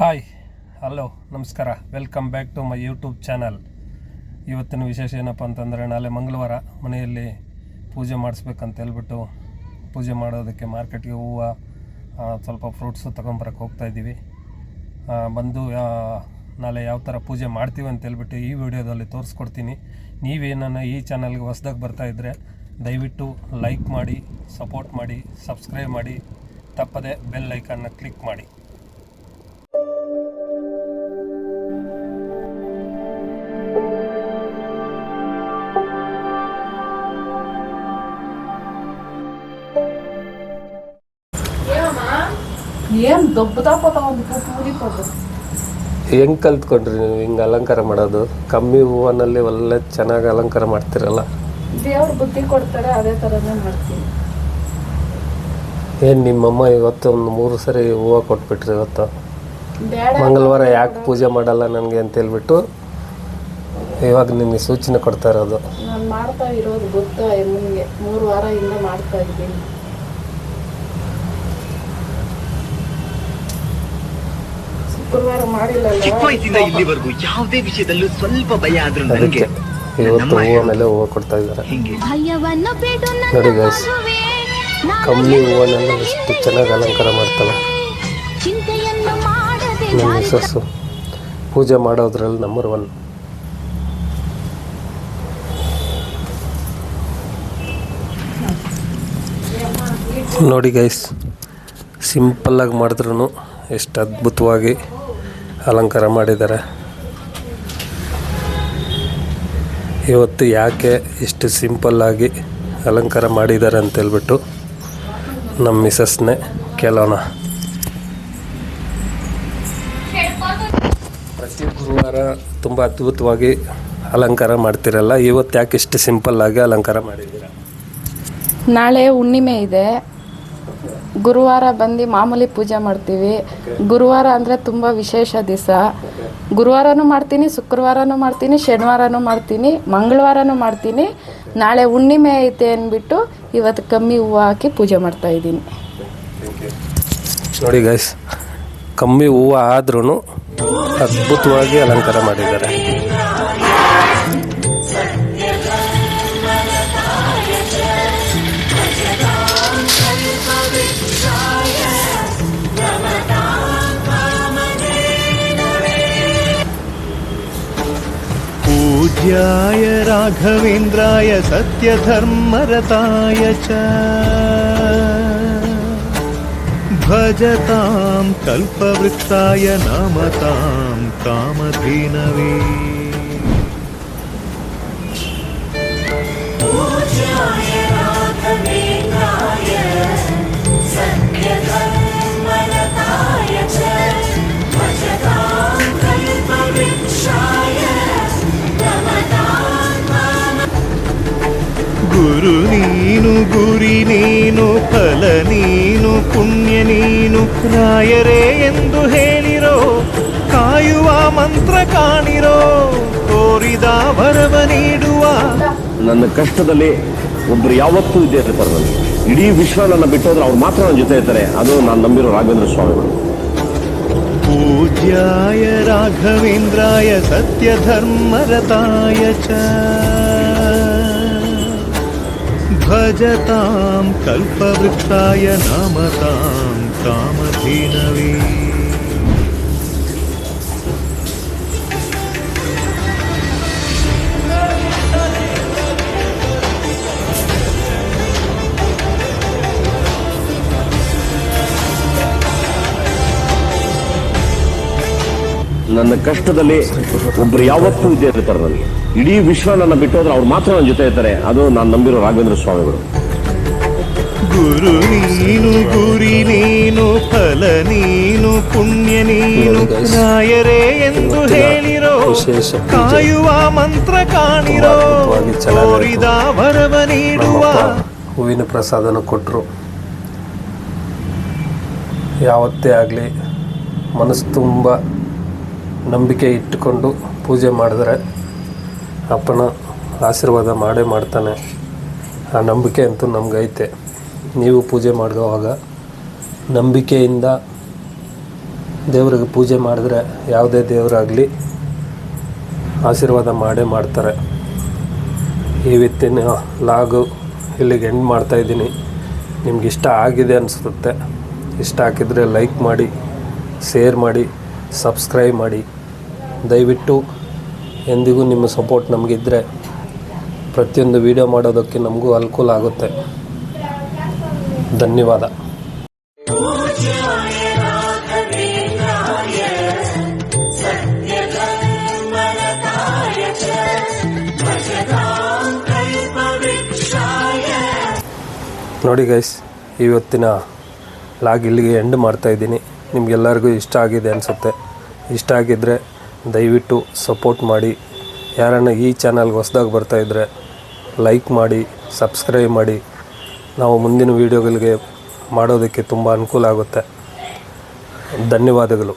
Hi hello ನಮಸ್ಕಾರ. Welcome back to my YouTube channel ಇವತ್ತಿನ ವಿಶೇಷ ಏನಪ್ಪ ಅಂತಂದರೆ, ನಾಳೆ ಮಂಗಳವಾರ ಮನೆಯಲ್ಲಿ ಪೂಜೆ ಮಾಡಿಸ್ಬೇಕಂತ ಹೇಳ್ಬಿಟ್ಟು ಪೂಜೆ ಮಾಡೋದಕ್ಕೆ ಮಾರ್ಕೆಟ್ಗೆ ಹೂವು ಸ್ವಲ್ಪ ಫ್ರೂಟ್ಸು ತೊಗೊಂಬರಕ್ಕೆ ಹೋಗ್ತಾ ಇದ್ದೀವಿ. ಬಂದು ನಾಳೆ ಯಾವ ಥರ ಪೂಜೆ ಮಾಡ್ತೀವಿ ಅಂತ ಹೇಳ್ಬಿಟ್ಟು ಈ ವಿಡಿಯೋದಲ್ಲಿ ತೋರಿಸ್ಕೊಡ್ತೀನಿ. ನೀವೇನನ್ನು ಈ ಚಾನಲ್ಗೆ ಹೊಸ್ದಾಗಿ ಬರ್ತಾ ಇದ್ದರೆ ದಯವಿಟ್ಟು ಲೈಕ್ ಮಾಡಿ ಸಪೋರ್ಟ್ ಮಾಡಿ ಸಬ್ಸ್ಕ್ರೈಬ್ ಮಾಡಿ, ತಪ್ಪದೆ ಬೆಲ್ ಐಕನ್ನ ಕ್ಲಿಕ್ ಮಾಡಿ. ಏನ್ ದೊಬ್ಬದಾಪ ತಗೊಂಡು ಪೂರಿ ಪದ ಹೆಂಗೆ ಕಲ್ತ್ಕೊಂಡ್ರಿ ನೀವು? ಹಿಂಗೆ ಅಲಂಕಾರ ಮಾಡೋದು? ಕಮ್ಮಿ ಹೂವನಲ್ಲಿ ಒಳ್ಳೆ ಚೆನ್ನಾಗಿ ಅಲಂಕಾರ ಮಾಡ್ತಿರಲ್ಲ. ದೇವ್ರ ಬುದ್ಧಿ ಕೊಡ್ತಾರೆ ಅದೇ ಥರನೇ ಮಾಡ್ತೀನಿ ಏನು ನಿಮ್ಮಮ್ಮ ಇವತ್ತು ಒಂದು ಮೂರು ಸರಿ ಹೂವು ಕೊಟ್ಬಿಟ್ರಿ ಇವತ್ತು? ಬೇಡ. ಮಂಗಳವಾರ ಯಾಕೆ ಪೂಜೆ ಮಾಡಲ್ಲ ನನಗೆ ಅಂತ ಹೇಳ್ಬಿಟ್ಟು ಇವಾಗ ನಿಮಗೆ ಸೂಚನೆ ಕೊಡ್ತಾ ಇರೋದು. ನಾನು ಮಾಡ್ತಾ ಇರೋದು ಗೊತ್ತಾ ನಿಮಗೆ? ಮೂರು ವಾರ ಇಂದ ಮಾಡ್ತಾ ಇದ್ದೀನಿ. ಶುಕ್ರವಾರ ಮಾಡಿಲ್ಲ ಚಿಕ್ಕ ವಯಸ್ಸಿಂದ ಇಲ್ಲಿವರೆಗೂ ಯಾವುದೇ ವಿಷಯದಲ್ಲೂ ಸ್ವಲ್ಪ ಭಯ ಆದ್ರೂ ನನಗೆ ಇವತ್ತು ಹೂವು ಮೇಲೆ ಹೂವು ಕೊಡ್ತಾ ಇದ್ದಾರೆ. ನೋಡಿ ಗೈಸ್ ನಾನು ಕಮ್ಮಿ ಹೂವನ್ನೆಲ್ಲ ಎಷ್ಟು ಚೆನ್ನಾಗಿ ಅಲಂಕಾರ ಮಾಡ್ತಾರೆ ಚಿಂತೆಯನ್ನು ಮಾಡದೆ ನಮ್ಮ ಮಿಸಸ್ಸು ಪೂಜೆ ಮಾಡೋದ್ರಲ್ಲಿ ನಂಬರ್ ಒನ್ ನೋಡಿ ಗೈಸ್ ಸಿಂಪಲ್ಲಾಗಿ ಮಾಡಿದ್ರು ಎಷ್ಟು ಅದ್ಭುತವಾಗಿ ಅಲಂಕಾರ ಮಾಡಿದ್ದಾರೆ. ಇವತ್ತು ಯಾಕೆ ಇಷ್ಟು ಸಿಂಪಲ್ಲಾಗಿ ಅಲಂಕಾರ ಮಾಡಿದ್ದಾರೆ ಅಂತ ಹೇಳ್ಬಿಟ್ಟು ನಮ್ಮ ಮಿಸಸ್ನೇ ಕೇಳೋಣ. ಪ್ರತಿ ಗುರುವಾರ ತುಂಬ ಅದ್ಭುತವಾಗಿ ಅಲಂಕಾರ ಮಾಡ್ತಿರಲ್ಲ, ಇವತ್ತು ಯಾಕೆ ಇಷ್ಟು ಸಿಂಪಲ್ಲಾಗಿ ಅಲಂಕಾರ ಮಾಡಿದ್ದೀರಾ? ನಾಳೆ ಹುಣ್ಣಿಮೆ ಇದೆ. ಗುರುವಾರ ಬಂದು ಮಾಮೂಲಿ ಪೂಜೆ ಮಾಡ್ತೀವಿ. ಗುರುವಾರ ಅಂದರೆ ತುಂಬ ವಿಶೇಷ ದಿವಸ. ಗುರುವಾರನೂ ಮಾಡ್ತೀನಿ, ಶುಕ್ರವಾರನೂ ಮಾಡ್ತೀನಿ, ಶನಿವಾರನೂ ಮಾಡ್ತೀನಿ, ಮಂಗಳವಾರನೂ ಮಾಡ್ತೀನಿ. ನಾಳೆ ಹುಣ್ಣಿಮೆ ಐತೆ ಅಂದ್ಬಿಟ್ಟು ಇವತ್ತು ಕಮ್ಮಿ ಹೂವು ಹಾಕಿ ಪೂಜೆ ಮಾಡ್ತಾ ಇದ್ದೀನಿ. ನೋಡಿ ಗೈಸ್ ಕಮ್ಮಿ ಹೂವು ಆದ್ರೂ ಅದ್ಭುತವಾಗಿ ಅಲಂಕಾರ ಮಾಡಿದ್ದಾರೆ. पूज्याय राघवेन्द्राय सत्यधर्मरताय च भजतां कल्पवृक्षाय नमतां कामधेनवे ಗುರು ನೀನು ಗುರಿ ನೀನು ಫಲ ನೀನು ಪುಣ್ಯ ನೀನು ರಾಯರೇ ಎಂದು ಹೇಳಿರೋ ಕಾಯುವ ಮಂತ್ರ ಕಾಣಿರೋ ಕೋರಿದ ವರವ ನೀಡುವ. ನನ್ನ ಕಷ್ಟದಲ್ಲಿ ಒಬ್ರು ಯಾವತ್ತೂ ಇದೆ ಇರ್ತಾರೆ ನನಗೆ. ಇಡೀ ವಿಶ್ವ ನನ್ನ ಬಿಟ್ಟೋದ್ರೆ ಅವ್ರು ಮಾತ್ರ ನನ್ನ ಜೊತೆ ಇರ್ತಾರೆ. ಅದು ನಾನು ನಂಬಿರೋ ರಾಘವೇಂದ್ರ ಸ್ವಾಮಿಗಳು. ಪೂಜ್ಯಾಯ ರಾಘವೇಂದ್ರಾಯ ಸತ್ಯ ಧರ್ಮರತಾಯ ಚ. भजतां कल्पवृक्षाय नमतां कामधेनवे ನನ್ನ ಕಷ್ಟದಲ್ಲಿ ಒಬ್ರು ಯಾವತ್ತೂ ಇದ್ದೇ ಇರ್ತಾರೆ ನನಗೆ. ಇಡೀ ವಿಶ್ವ ನನ್ನ ಬಿಟ್ಟೋದ್ರೆ ಅವ್ರು ಮಾತ್ರ ನನ್ನ ಜೊತೆ ಇರ್ತಾರೆ. ಅದು ನಾನು ನಂಬಿರೋ ರಾಘವೇಂದ್ರ ಸ್ವಾಮಿಗಳು. ಗುರು ನೀನು ಗುರಿ ನೀನು ಫಲ ನೀನು ಪುಣ್ಯ ನೀನು ನಾಯರೇ ರಾಯರೇ ಎಂದು ಹೇಳಿರೋ ಕಾಯುವ ಮಂತ್ರ ಕಾಣಿರೋ ಕೋರಿದ ವರವ ನೀಡುವ ಹೂವಿನ ಪ್ರಸಾದನ ಕೊಟ್ಟರು ಯಾವತ್ತೇ ಆಗಲಿ ಮನಸ್ಸು ತುಂಬ ನಂಬಿಕೆ ಇಟ್ಟುಕೊಂಡು ಪೂಜೆ ಮಾಡಿದ್ರೆ ಅಪ್ಪನ ಆಶೀರ್ವಾದ ಮಾಡೇ ಮಾಡ್ತಾನೆ. ಆ ನಂಬಿಕೆ ಅಂತೂ ನಮಗೈತೆ. ನೀವು ಪೂಜೆ ಮಾಡುವಾಗ ನಂಬಿಕೆಯಿಂದ ದೇವರಿಗೆ ಪೂಜೆ ಮಾಡಿದ್ರೆ ಯಾವುದೇ ದೇವರಾಗಲಿ ಆಶೀರ್ವಾದ ಮಾಡೇ ಮಾಡ್ತಾರೆ. ಇವತ್ತಿನ ಲಾಗು ಇಲ್ಲಿಗೆ ಎಂಡ್ ಮಾಡ್ತಾಯಿದ್ದೀನಿ ನಿಮ್ಗೆ ಇಷ್ಟ ಆಗಿದೆ ಅನಿಸುತ್ತೆ. ಇಷ್ಟ ಹಾಕಿದರೆ ಲೈಕ್ ಮಾಡಿ, ಶೇರ್ ಮಾಡಿ, ಸಬ್ಸ್ಕ್ರೈಬ್ ಮಾಡಿ. ದಯವಿಟ್ಟು ಎಂದಿಗೂ ನಿಮ್ಮ ಸಪೋರ್ಟ್ ನಮಗಿದ್ದರೆ ಪ್ರತಿಯೊಂದು ವಿಡಿಯೋ ಮಾಡೋದಕ್ಕೆ ನಮಗೂ ಅನುಕೂಲ ಆಗುತ್ತೆ. ಧನ್ಯವಾದ. ನೋಡಿ ಗೈಸ್ ಇವತ್ತಿನ ಲಾಗ್ ಇಲ್ಲಿಗೆ ಎಂಡ್ ಮಾಡ್ತಾಯಿದ್ದೀನಿ ನಿಮಗೆಲ್ಲರಿಗೂ ಇಷ್ಟ ಆಗಿದೆ ಅನಿಸುತ್ತೆ. ಇಷ್ಟ ಆಗಿದ್ದರೆ ದಯವಿಟ್ಟು ಸಪೋರ್ಟ್ ಮಾಡಿ. ಯಾರನ್ನ ಈ ಚಾನಲ್ಗೆ ಹೊಸ್ದಾಗಿ ಬರ್ತಾಯಿದ್ರೆ ಲೈಕ್ ಮಾಡಿ, ಸಬ್ಸ್ಕ್ರೈಬ್ ಮಾಡಿ. ನಾವು ಮುಂದಿನ ವೀಡಿಯೋಗಳಿಗೆ ಮಾಡೋದಕ್ಕೆ ತುಂಬ ಅನುಕೂಲ ಆಗುತ್ತೆ. ಧನ್ಯವಾದಗಳು.